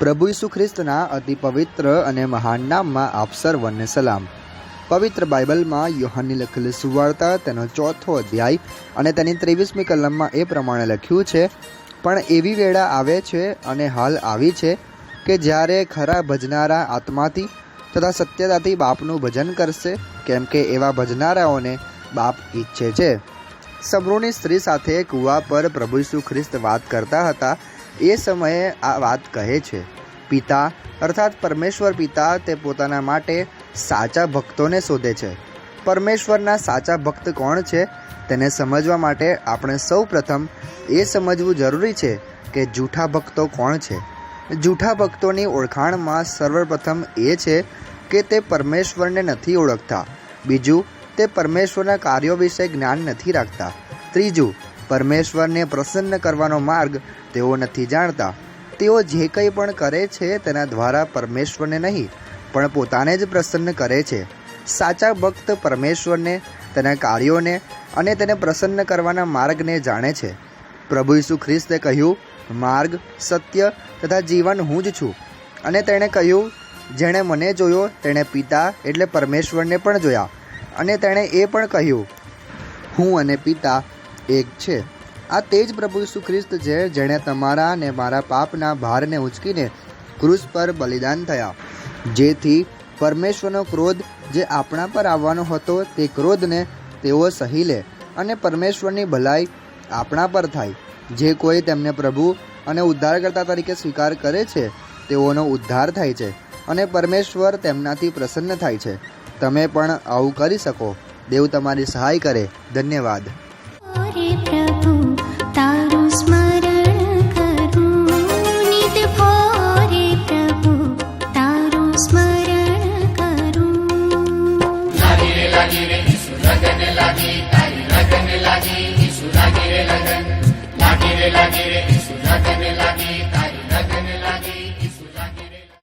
પ્રભુ ઈસુ ખ્રિસ્તના અતિ પવિત્ર અને મહાન નામમાં આપ સર્વને સલામ. પવિત્ર બાઇબલમાં યોહાનની લખેલી સુવાર્તા, તેનો ચોથો અધ્યાય અને તેની ત્રેવીસમી કલમમાં એ પ્રમાણે લખ્યું છે, પણ એવી વેળા આવે છે અને હાલ આવી છે કે જ્યારે ખરા ભજનારા આત્માથી તથા સત્યતાથી બાપનું ભજન કરશે, કેમ કે એવા ભજનારાઓને બાપ ઈચ્છે છે. સબ્રોની સ્ત્રી સાથે કૂવા પર પ્રભુ ઈસુ ખ્રિસ્ત વાત કરતા હતા એ સમયે આ વાત કહે છે. પિતા, અર્થાત પરમેશ્વર પિતા તે પોતાના માટે સાચા ભક્તોને શોધે છે. પરમેશ્વરના સાચા ભક્ત કોણ છે? તેને સમજવા માટે આપણે સૌ પ્રથમ એ સમજવું જરૂરી છે કે જૂઠા ભક્તો કોણ છે. જૂઠા ભક્તોની ઓળખાણમાં સર્વપ્રથમ એ છે કે તે પરમેશ્વરને નથી ઓળખતા. બીજું, તે પરમેશ્વરના કાર્યો વિશે જ્ઞાન નથી રાખતા. ત્રીજું પરમેશ્વરને પ્રસન્ન કરવાનો માર્ગ તેઓ નથી જાણતા. તેઓ જે કંઈ પણ કરે છે તેના દ્વારા પરમેશ્વરને નહીં, પણ પોતાને જ પ્રસન્ન કરે છે. સાચા ભક્ત પરમેશ્વરને, તેના કાર્યોને અને તેને પ્રસન્ન કરવાના માર્ગને જાણે છે. પ્રભુ ઈસુ ખ્રિસ્તે કહ્યું, માર્ગ, સત્ય તથા જીવન હું જ છું. અને તેણે કહ્યું, જેણે મને જોયો, તેણે પિતા એટલે પરમેશ્વરને પણ જોયા. અને તેણે એ પણ કહ્યું, હું અને પિતા એક છે. આ તે જ પ્રભુ ઈસુ ખ્રિસ્ત છે, જેણે તમારા અને મારા પાપના ભારને ઉંચકીને ક્રૂસ પર બલિદાન થયા. જેથી પરમેશ્વરનો ક્રોધ જે આપણા પર આવવાનો હતો, તે ક્રોધને તેઓ સહી લે અને પરમેશ્વરની ભલાઈ આપણા પર થાય. જે કોઈ તેમને પ્રભુ અને ઉદ્ધારકર્તા તરીકે સ્વીકાર કરે છે, તેઓનો ઉદ્ધાર થાય છે અને પરમેશ્વર તેમનાથી પ્રસન્ન થાય છે. તમે પણ આવું કરી શકો. દેવ તમારી સહાય કરે. ધન્યવાદ. स्मरण करू लागे लागे रे विसू लगन लागे तारी लगन लागे विसू लगन लागे लागे